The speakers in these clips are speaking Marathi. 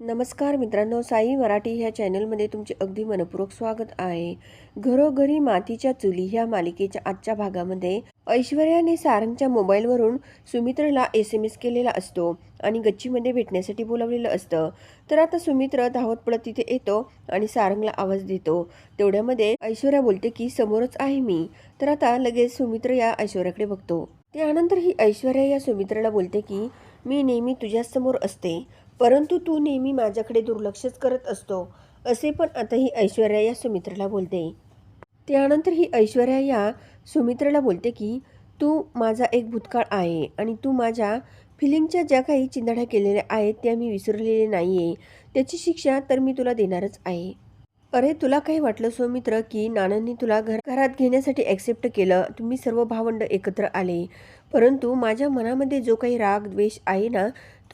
नमस्कार मित्रांनो साई मराठी ह्या चॅनलमध्ये तुमचे अगदी मनपूर्वक स्वागत आहे. घरोघरी मातीच्या चुली ह्या मालिकेच्या आजच्या भागामध्ये ऐश्वर्याने सारंगच्या मोबाईलवरून सुमित्रला एस एम एस केलेला असतो आणि गच्चीमध्ये भेटण्यासाठी बोलावलेलं असतं. तर आता सुमित्र धावतपडत तिथे येतो आणि सारंगला आवाज देतो. तेवढ्यामध्ये ऐश्वर्या बोलते की समोरच आहे मी. तर आता लगेच सुमित्र या ऐश्वर्याकडे बघतो. त्यानंतर ही ऐश्वर्या या सुमित्राला बोलते की मी नेहमी तुझ्यासमोर असते. परंतु तू नेहमी माझ्याकडे दुर्लक्षच करत असतो असे पण आता ही ऐश्वर्या या सुमित्राला बोलते. त्यानंतर ही ऐश्वर्या या सुमित्राला बोलते की तू माझा एक भूतकाळ आहे आणि तू माझ्या फिलिंगच्या ज्या काही चिंधड्या केलेल्या आहेत त्या मी विसरलेले नाही आहे त्याची शिक्षा तर मी तुला देणारच आहे. अरे तुला काही वाटलं सुमित्र की नानांनी तुला घर घरात घेण्यासाठी ॲक्सेप्ट केलं? तुम्ही सर्व भावंड एकत्र आले. परंतु माझ्या मनामध्ये जो काही राग द्वेष आहे ना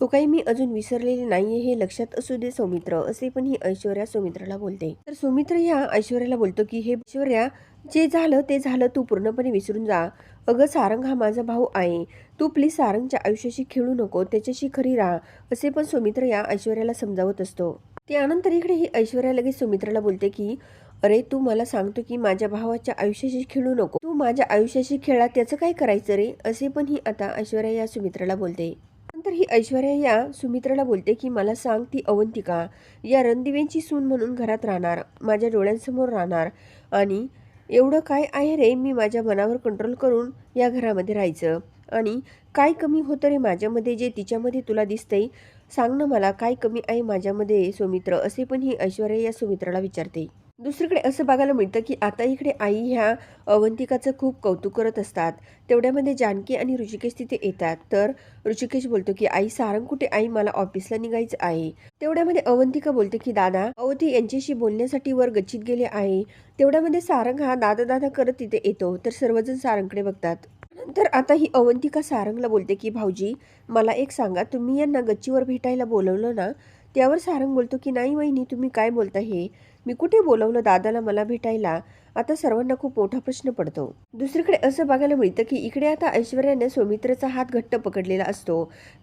तो काही मी अजून विसरलेली नाहीये हे लक्षात असू दे सौमित्र असे पण ही ऐश्वर्या सौमित्राला बोलते. तर सौमित्र या ऐश्वर्याला बोलतो की हे ऐश्वर्या जे झालं ते झालं तू पूर्णपणे विसरून जा. अगं सारंग हा माझा भाऊ आहे. तू प्लीज सारंगच्या आयुष्याशी खेळू नको त्याच्याशी खरी राहा. असे पण सौमित्र या ऐश्वर्याला समजावत असतो. त्यानंतर इकडे ही ऐश्वर्या लगेच सुमित्राला बोलते की अरे तू मला सांगतो की माझ्या भावाच्या आयुष्याशी खेळू नको. तू माझ्या आयुष्याशी खेळा त्याचं काय करायचं रे? असे पण ही आता ऐश्वर्या या सुमित्राला बोलते. तर ही ऐश्वर्या या सुमित्राला बोलते की मला सांग ती अवंतिका या रणदिवेंची सून म्हणून घरात राहणार माझ्या डोळ्यांसमोर राहणार आणि एवढं काय आहे रे? मी माझ्या मनावर कंट्रोल करून या घरामध्ये राहायचं आणि काय कमी होतं रे माझ्यामध्ये जे तिच्यामध्ये तुला दिसतंय? सांग ना मला काय कमी आहे माझ्यामध्ये सुमित्र? असे पण ही ऐश्वर्या या सुमित्राला विचारते. दुसरीकडे असं बघायला मिळतं की आता इकडे आई ह्या अवंतिकाचं खूप कौतुक करत असतात. तेवढ्यामध्ये जानकी आणि ऋषिकेश तिथे येतात. तर ऋषिकेश बोलतो की आई सारंग कुठे? आई मला ऑफिसला निघायचं आहे. तेवढ्यामध्ये अवंतिका बोलते की दादा अवती यांच्याशी बोलण्यासाठी वर गच्चीत गेले आहे. तेवढ्यामध्ये सारंग हा दादा दादा करत तिथे येतो. तर सर्वजण सारंगकडे बघतात. नंतर आता ही अवंतिका सारंगला बोलते की भाऊजी मला एक सांगा तुम्ही यांना गच्चीवर भेटायला बोलवलं ना त्यावर सारंग बोलतो की नाही वहिनी तुम्ही काय बोलता हे? मी कुठे बोलवलं दादाला मला भेटायला? आता सर्वांना खूप मोठा प्रश्न पडतो. दुसरीकडे असं बघायला मिळतं की इकडे आता ऐश्वर्याने सौमित्रचा हात घट्ट पकडलेला असतो.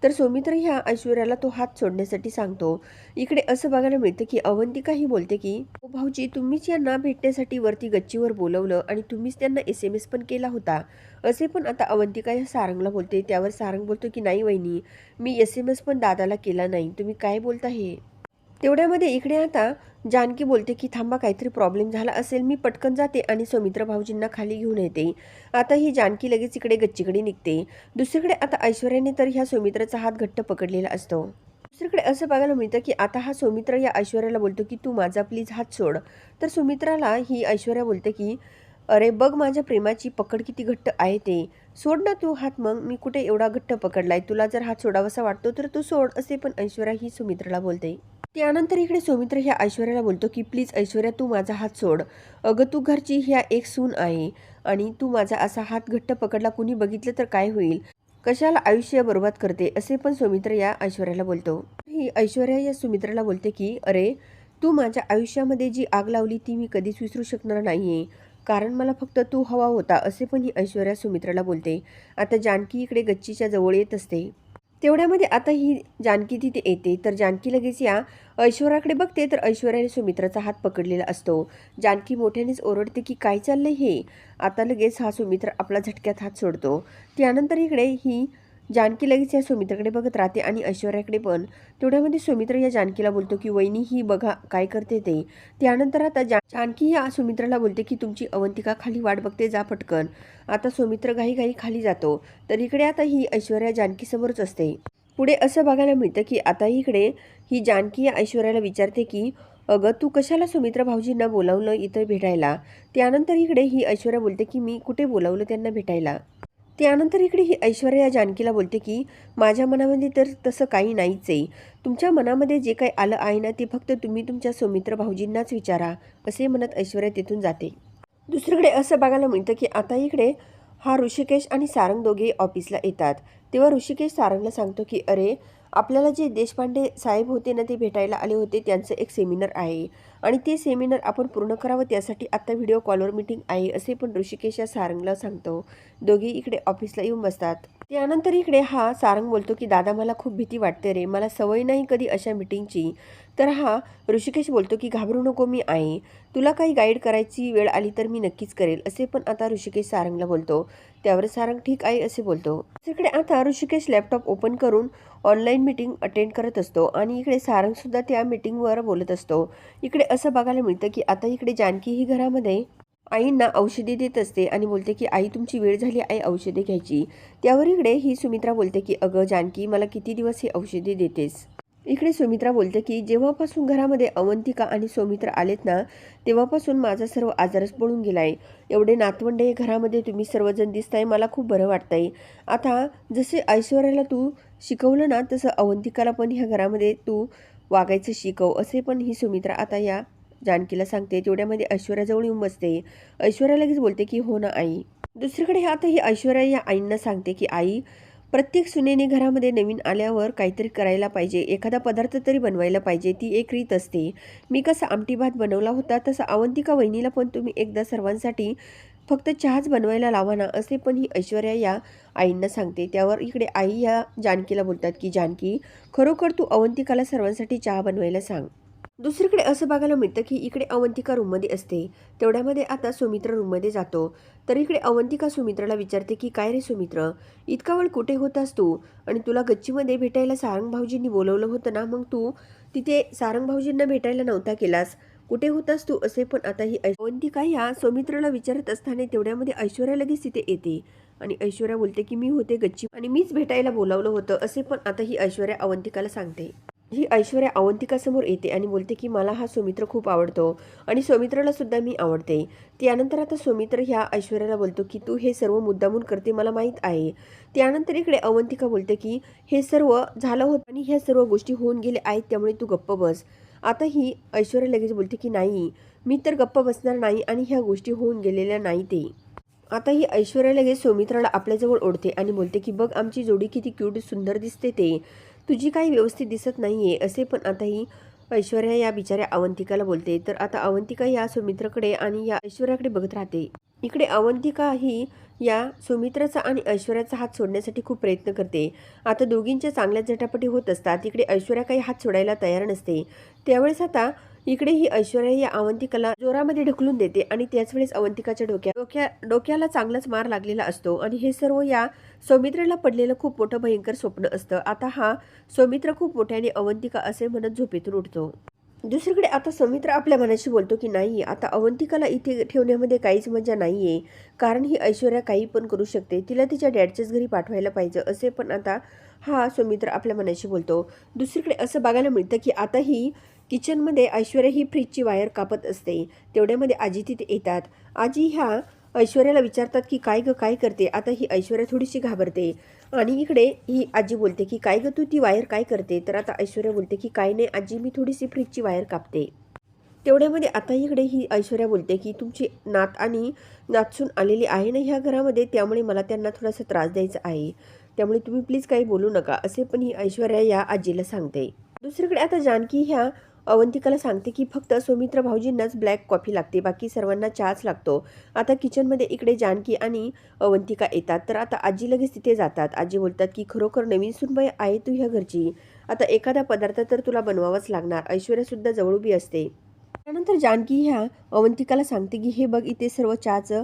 तर सौमित्र ह्या ऐश्वर्याला तो हात सोडण्यासाठी सांगतो. इकडे असं बघायला मिळतं की अवंतिका ही बोलते की "ओ भाऊजी तुम्हीच यांना भेटण्यासाठी वरती गच्चीवर बोलवलं आणि तुम्हीच त्यांना एस एम एस पण केला होता. असे पण आता अवंतिका या सारंगला बोलते. त्यावर सारंग बोलतो की नाही वहिनी मी एस एम एस पण दादाला केला नाही. तुम्ही काय बोलता हे? तेवढ्यामध्ये इकडे आता जानकी बोलते की थांबा काहीतरी प्रॉब्लेम झाला असेल मी पटकन जाते आणि सौमित्र भाऊजींना खाली घेऊन येते. आता ही जानकी लगेच इकडे गच्चीकडे निघते. दुसरीकडे आता ऐश्वर्याने तर ह्या सौमित्राचा हात घट्ट पकडलेला असतो. दुसरीकडे असं बघायला मिळतं की आता हा सौमित्र या ऐश्वर्याला बोलतो की तू माझा प्लीज हात सोड. तर सुमित्राला ही ऐश्वर्या बोलते की अरे बघ माझ्या प्रेमाची पकड किती घट्ट आहे ते. सोड ना तू हात मग मी कुठे एवढा घट्ट पकडलाय? तुला जर हात सोडावासा वाटतो तर तू सोड असे पण ऐश्वर्या ही सुमित्राला बोलते. त्यानंतर इकडे सौमित्र ह्या ऐश्वर्याला बोलतो की प्लीज ऐश्वर्या तू माझा हात सोड. अगं तू घरची ह्या एक सून आहे आणि तू माझा असा हात घट्ट पकडला कुणी बघितलं तर काय होईल? कशाला आयुष्य बर्बाद करते? असे पण सौमित्र या ऐश्वर्याला बोलतो. ही ऐश्वर्या या सुमित्राला बोलते की अरे तू माझ्या आयुष्यामध्ये जी आग लावली ती मी कधीच विसरू शकणार नाहीये. कारण मला फक्त तू हवा होता असे पण ही ऐश्वर्या सुमित्राला बोलते. आता जानकी इकडे गच्चीच्या जवळ येत असते. तेवढ्यामध्ये आता ही जानकी तिथे येते. तर जानकी लगेच या ऐश्वराकडे बघते. तर ऐश्वर्याने सुमित्राचा हात पकडलेला असतो. जानकी मोठ्यानेच ओरडते की काय चाललंय हे? आता लगेच हा सुमित्र आपला झटक्यात हात सोडतो. त्यानंतर इकडे ही जानकी लगेच या सुमित्राकडे बघत राहते आणि ऐश्वर्याकडे पण. तेवढ्यामध्ये सुमित्र या जानकीला बोलतो की वहिनी ही बघा काय करते ते. त्यानंतर आता जा जानकी या सुमित्राला बोलते की तुमची अवंतिका खाली वाट बघते जा पटकन. आता सुमित्र घाई घाई खाली जातो. तर इकडे आता ही ऐश्वर्या जानकीसमोरच असते. पुढे असं बघायला मिळतं की आता इकडे ही जानकी या ऐश्वर्याला विचारते की अगं तू कशाला सुमित्र भाऊजींना बोलावलं इथं भेटायला? त्यानंतर इकडे ही ऐश्वर्या बोलते की मी कुठे बोलावलं त्यांना भेटायला? त्यानंतर इकडे ही ऐश्वर्या जानकीला बोलते की माझ्या मनामध्ये तर तसं काही नाहीच आहे. तुमच्या मनामध्ये जे काही आलं आहे ना ते फक्त तुम्ही तुमच्या सुमित्र भाऊजींनाच विचारा असे म्हणत ऐश्वर्या तिथून जाते. दुसरीकडे असं बघायला मिळतं की आता इकडे हा ऋषिकेश आणि सारंग दोघे ऑफिसला येतात. तेव्हा ऋषिकेश सारंगला सांगतो की अरे आपल्याला जे देशपांडे साहेब होते ना ते भेटायला आले होते. त्यांचं एक सेमिनार आहे. आणि ते सेमिनार आपण पूर्ण करावं त्यासाठी आत्ता व्हिडिओ कॉलवर मीटिंग आहे असे पण ऋषिकेश या सारंगला सांगतो. दोघी इकडे ऑफिसला येऊन बसतात. त्यानंतर इकडे हा सारंग बोलतो की दादा मला खूप भीती वाटते रे. मला सवय नाही कधी अशा मीटिंगची तर हा ऋषिकेश बोलतो की घाबरू नको मी आहे. तुला काही गाईड करायची वेळ आली तर मी नक्कीच करेल. असे पण आता ऋषिकेश सारंगला बोलतो. त्यावर सारंग ठीक आहे असे बोलतो. तिकडे आता ऋषिकेश लॅपटॉप ओपन करून ऑनलाईन मीटिंग अटेंड करत असतो आणि इकडे सारंगसुद्धा त्या मीटिंगवर बोलत असतो. इकडे असं बघायला मिळतं की आता इकडे जानकी ही घरामध्ये आईंना औषधी देत असते आणि बोलते की आई तुमची वेळ झाली आई औषधे घ्यायची. त्यावर इकडे ही सुमित्रा बोलते की अगं जानकी मला किती दिवस ही औषधी देतेस? इकडे सुमित्रा बोलते की जेव्हापासून घरामध्ये अवंतिका आणि सुमित्रा आलेत ना तेव्हापासून माझा सर्व आजारच पळून गेला आहे एवढे नातवंडे घरामध्ये तुम्ही सर्वजण दिसताय मला खूप बरं वाटतंय. आता जसे ऐश्वर्याला तू शिकवलं ना तसं अवंतिकाला पण ह्या घरामध्ये तू वागायचं शिकव असे पण ही सुमित्रा आता या जानकीला सांगते. तेवढ्यामध्ये ऐश्वर्याजवळ येऊन बसते. ऐश्वर्या लगेच बोलते की हो ना आई. दुसरीकडे आता ही ऐश्वर्या या आईंना सांगते की आई प्रत्येक सुनेने घरामध्ये नवीन आल्यावर काहीतरी करायला पाहिजे एखादा पदार्थ तरी बनवायला पाहिजे ती एक रीत असते. मी कसा आमटी भात बनवला होता तसं अवंतिका वहिनीला पण तुम्ही एकदा सर्वांसाठी फक्त चहाच बनवायला लावा ना असे पण ही ऐश्वर्या या आईंना सांगते. त्यावर इकडे आई या जानकीला बोलतात की जानकी खरोखर तू अवंतिकाला सर्वांसाठी चहा बनवायला सांग. दुसरीकडे असं बघायला मिळतं की इकडे अवंतिका रूममध्ये असते. तेवढ्यामध्ये आता सुमित्र रूममध्ये जातो. तर इकडे अवंतिका सुमित्राला विचारते की काय रे सुमित्र? इतका वेळ कुठे होतास तू? आणि तुला गच्चीमध्ये भेटायला सारंग भाऊजींनी बोलवलं होतं ना? मग तू तिथे सारंग भाऊजींना भेटायला नव्हता केलास. कुठे होतास तू असे पण आता ही अवंतिका या सौमित्राला विचारत असताना तेवढ्यामध्ये ऐश्वर्या लगेच तिथे येते. आणि ऐश्वर्या बोलते की मी होते गच्ची आणि मीच भेटायला बोलावलं होतं. असे पण आता ही ऐश्वर्या अवंतिकाला सांगते. ही ऐश्वर्या अवंतिकासमोर येते आणि बोलते की मला हा सौमित्र खूप आवडतो आणि सौमित्राला सुद्धा मी आवडते. त्यानंतर आता सौमित्र ह्या ऐश्वर्याला बोलतो की तू हे सर्व मुद्दामून करते मला माहीत आहे. त्यानंतर इकडे अवंतिका बोलते की हे सर्व झालं होतं आणि ह्या सर्व गोष्टी होऊन गेल्या आहेत त्यामुळे तू गप्प बस. आता ही ऐश्वर्या लगेच बोलते की नाही मी तर गप्प बसणार नाही आणि ह्या गोष्टी होऊन गेलेल्या नाही ते. आता ही ऐश्वर्या लगेच सौमित्राला आपल्याजवळ ओढते आणि बोलते की बघ आमची जोडी किती क्यूट सुंदर दिसते ते. तुझी काही व्यवस्थित दिसत नाही आहे असे पण आताही ऐश्वर्या या बिचाऱ्या अवंतिकाला बोलते. तर आता अवंतिका या सुमित्राकडे आणि या ऐश्वर्याकडे बघत राहते. इकडे अवंतिका ही या सुमित्राचा आणि ऐश्वर्याचा हात सोडण्यासाठी खूप प्रयत्न करते. आता दोघींच्या चांगल्या झटापटी होत असतात. इकडे ऐश्वर्या काही हात सोडायला तयार नसते. त्यावेळेस आता इकडे ही ऐश्वर्या या अवंतिकाला जोरामध्ये ढकलून देते आणि त्याच वेळेस अवंतिकाच्या डोक्या डोक्या डोक्याला चांगलाच मार लागलेला असतो आणि हे सर्व या सौमित्राला पडलेलं खूप मोठं भयंकर स्वप्न असतं. आता हा सौमित्र खूप मोठ्याने अवंतिका असे म्हणत झोपेतून उठतो. दुसरीकडे आता समित्र आपल्या मनाशी बोलतो की नाही आता अवंतिकाला इथे ठेवण्यामध्ये काहीच मजा नाही आहे कारण ही ऐश्वर्या काही पण करू शकते. तिला तिच्या डॅडच्याच घरी पाठवायला पाहिजे असे पण आता हा सुमित्र आपल्या मनाशी बोलतो. दुसरीकडे असं बघायला मिळतं की आता ही किचनमध्ये ऐश्वर्या ही फ्रीजची वायर कापत असते. तेवढ्यामध्ये आजी तिथे येतात. आजी ह्या ऐश्वर्याला विचारतात की काय ग काय करते? आता ही ऐश्वर्या थोडीशी घाबरते. आणि इकडे ही आजी बोलते की काय ग तू? ती वायर काय करते? तर आता ऐश्वर्या बोलते की काय नाही आजी मी थोडीशी फ्रीजची वायर कापते. तेवढ्यामध्ये आता इकडे ही ऐश्वर्या बोलते की तुमची नात आणि नाचून आलेली आहे ना ह्या घरामध्ये? त्यामुळे मला त्यांना थोडासा त्रास द्यायचा आहे. त्यामुळे तुम्ही प्लीज काही बोलू नका. असे पण ही ऐश्वर्या या आजीला सांगते. दुसरीकडे आता जानकी ह्या अवंतिकाला सांगते की फक्त सुमित्र भाऊजींनाच ब्लॅक कॉफी लागते बाकी सर्वांना चहाच लागतो. आता किचनमध्ये इकडे जानकी आणि अवंतिका येतात तर आता आजी लगेच तिथे जातात. आजी बोलतात की खरोखर नवीन सुनबाई आहे तू ह्या घरची. आता एखादा पदार्थ तर तुला बनवावाच लागणार. ऐश्वर्यासुद्धा जवळ उभी असते. त्यानंतर जानकी ह्या अवंतिकाला सांगते की हे बघ इथे सर्व चहाचं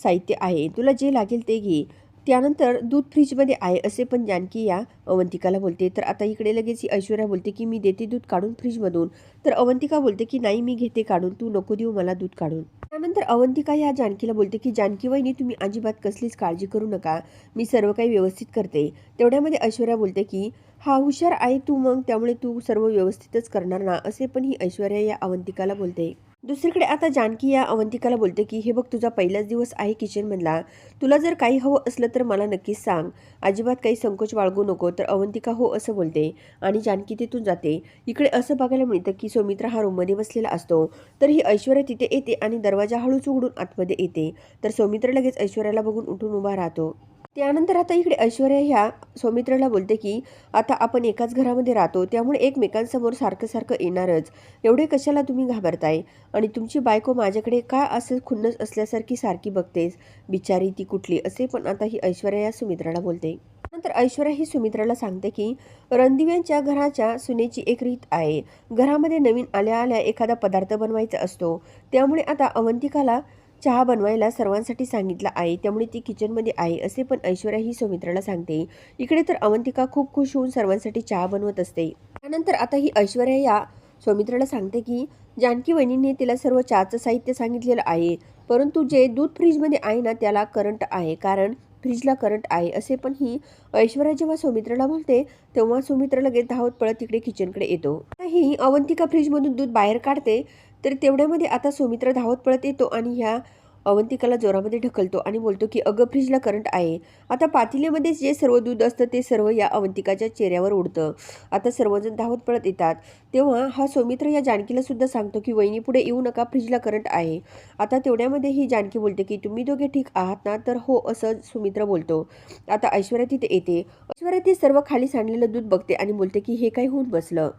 साहित्य आहे. तुला जे लागेल ते घे. त्यानंतर दूध फ्रीजमध्ये आहे असे पण जानकी या अवंतिकाला बोलते. तर आता इकडे लगेच ही ऐश्वर्या बोलते की मी देते दूध काढून फ्रीजमधून. तर अवंतिका बोलते की नाही मी घेते काढून. तू नको देऊ मला दूध काढून. त्यानंतर अवंतिका या जानकीला बोलते की जानकी वहिनी तुम्ही अजिबात कसलीच काळजी करू नका. मी सर्व काही व्यवस्थित करते. तेवढ्यामध्ये ऐश्वर्या बोलते की हा हुशार आहे तू मग. त्यामुळे तू सर्व व्यवस्थितच करणार ना? असे पण ही ऐश्वर्या या अवंतिकाला बोलते. दुसरीकडे आता जानकी या अवंतिकाला बोलते की हे बघ तुझा पहिलाच दिवस आहे किचनमधला तुला जर काही हवं असलं तर मला नक्कीच सांग. अजिबात काही संकोच बाळगू नको तर अवंतिका हो असं बोलते आणि जानकी तिथून जाते. इकडे असं बघायला मिळतं की सौमित्र हा रूममध्ये बसलेला असतो. तर ही ऐश्वर्या तिथे येते आणि दरवाजा हळूच उघडून आतमध्ये येते. तर सौमित्र लगेच ऐश्वर्याला बघून उठून उभा राहतो. त्यानंतर आता इकडे ऐश्वर्या ह्या सौमित्राला बोलते की आता आपण एकाच घरामध्ये राहतो त्यामुळे एकमेकांसमोर सारखं सारखं येणारच. एवढे कशाला तुम्ही घाबरताय? आणि तुमची बायको माझ्याकडे का असं खुन्नस असल्यासारखी सारखी बघतेस? बिचारी ती कुठली? असे पण आता ही ऐश्वर्या या सुमित्राला बोलते. नंतर ऐश्वर्या ही सुमित्राला सांगते की रणदिव्यांच्या घराच्या सुनेची एक रीत आहे. घरामध्ये नवीन आल्या आल्या एखादा पदार्थ बनवायचा असतो. त्यामुळे आता अवंतिकाला चहा बनवायला सर्वांसाठी सांगितलं आहे. त्यामुळे ती किचनमध्ये आहे असे पण ऐश्वर्या ही सौमित्राला सांगते. इकडे तर अवंतिका खूप खुश होऊन सर्वांसाठी चहा बनवत असते. त्यानंतर आता ही ऐश्वर्या या सौमित्राला सांगते की जानकी वहिनीने तिला सर्व चहाचं साहित्य सांगितलेलं आहे. परंतु जे दूध फ्रीजमध्ये आहे ना त्याला करंट आहे. कारण फ्रीजला करंट आहे असे पण ही ऐश्वर्या जेव्हा सौमित्राला बोलते तेव्हा सौमित्र लगेच धावत पळत तिकडे किचनकडे येतो. ही अवंतिका फ्रीजमधून दूध बाहेर काढते. तर तेवढ्यामध्ये आता सौमित्र धावत पळत येतो आणि ह्या अवंतिकाला जोरामध्ये ढकलतो आणि बोलतो की अगं फ्रीजला करंट आहे. आता पातेल्यामध्ये जे सर्व दूध असतं ते सर्व या अवंतिकाच्या चेहऱ्यावर उडतं. आता सर्वजण धावत पळत येतात. तेव्हा हा सौमित्र या जानकीला सुद्धा सांगतो की वहिनी पुढे येऊ नका फ्रीजला करंट आहे. आता तेवढ्यामध्ये ही जानकी बोलते की तुम्ही दोघे ठीक आहात ना? तर हो असं सुमित्र बोलतो. आता ऐश्वर्या तिथे येते. ऐश्वर्या ती सर्व खाली सांडलेलं दूध बघते आणि बोलते की हे काय होऊन बसलं?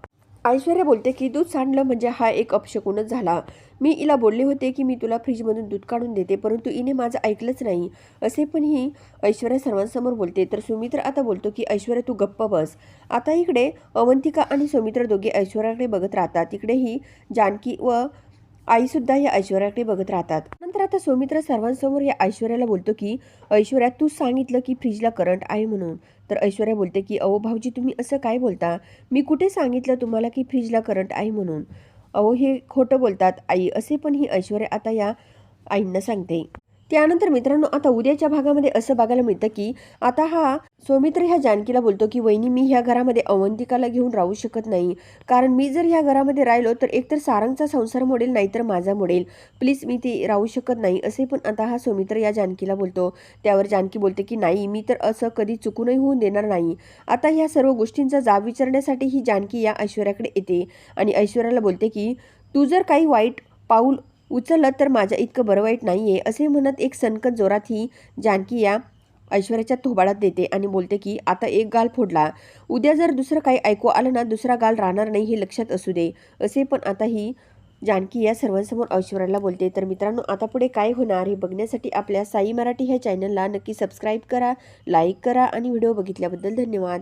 ऐश्वर्या बोलते की दूध सांडलं म्हणजे हा एक अपशकुनच झाला. मी इला बोलले होते की मी तुला फ्रीजमधून दूध काढून देते परंतु इने माझं ऐकलंच नाही. असे पण ही ऐश्वर्या सर्वांसमोर बोलते. तर सुमित्र आता बोलतो की ऐश्वर्या तू गप्प बस. आता इकडे अवंतिका आणि सुमित्र दोघे ऐश्वर्याकडे बघत राहतात. तिकडेही जानकी व आईसुद्धा या ऐश्वर्याकडे बघत राहतात. नंतर आता सौमित्र सर्वांसमोर या ऐश्वर्याला बोलतो की ऐश्वर्या तूच सांगितलं की फ्रीजला करंट आहे म्हणून. तर ऐश्वर्या बोलते की अहो भाऊजी तुम्ही असं काय बोलता? मी कुठे सांगितलं तुम्हाला की फ्रीजला करंट आहे म्हणून? अहो हे खोटं बोलतात आई. असे पण ही ऐश्वर्या आता या आईंना सांगते. त्यानंतर मित्रांनो आता उद्याच्या भागामध्ये असं बघायला मिळतं की आता हा सौमित्र ह्या जानकीला बोलतो की वहिनी मी ह्या घरामध्ये अवंतिकाला घेऊन राहू शकत नाही. कारण मी जर ह्या घरामध्ये राहिलो तर एकतर सारंगचा संसार मोडेल नाहीतर माझा मोडेल. प्लीज मी ते राहू शकत नाही. असे पण आता हा सौमित्र या जानकीला बोलतो. त्यावर जानकी बोलते की नाही मी तर असं कधी चुकूनही होऊन देणार नाही. आता ह्या सर्व गोष्टींचा जाब विचारण्यासाठी ही जानकी या ऐश्वर्याकडे येते आणि ऐश्वर्याला बोलते की तू जर काही वाईट पाऊल उचललं तर माझ्या इतकं बरं वाईट नाही आहे असे म्हणत एक सनकत जोरात ही जानकी या ऐश्वर्याच्या थोबाडात देते आणि बोलते की आता एक गाल फोडला. उद्या जर दुसरं काही ऐकू आलं ना दुसरा गाल राहणार नाही हे लक्षात असू दे. असे पण आता ही जानकी या सर्वांसमोर ऐश्वर्याला बोलते. तर मित्रांनो आता पुढे काय होणार हे बघण्यासाठी आपल्या साई मराठी ह्या चॅनलला नक्की सबस्क्राईब करा लाईक करा आणि व्हिडिओ बघितल्याबद्दल धन्यवाद.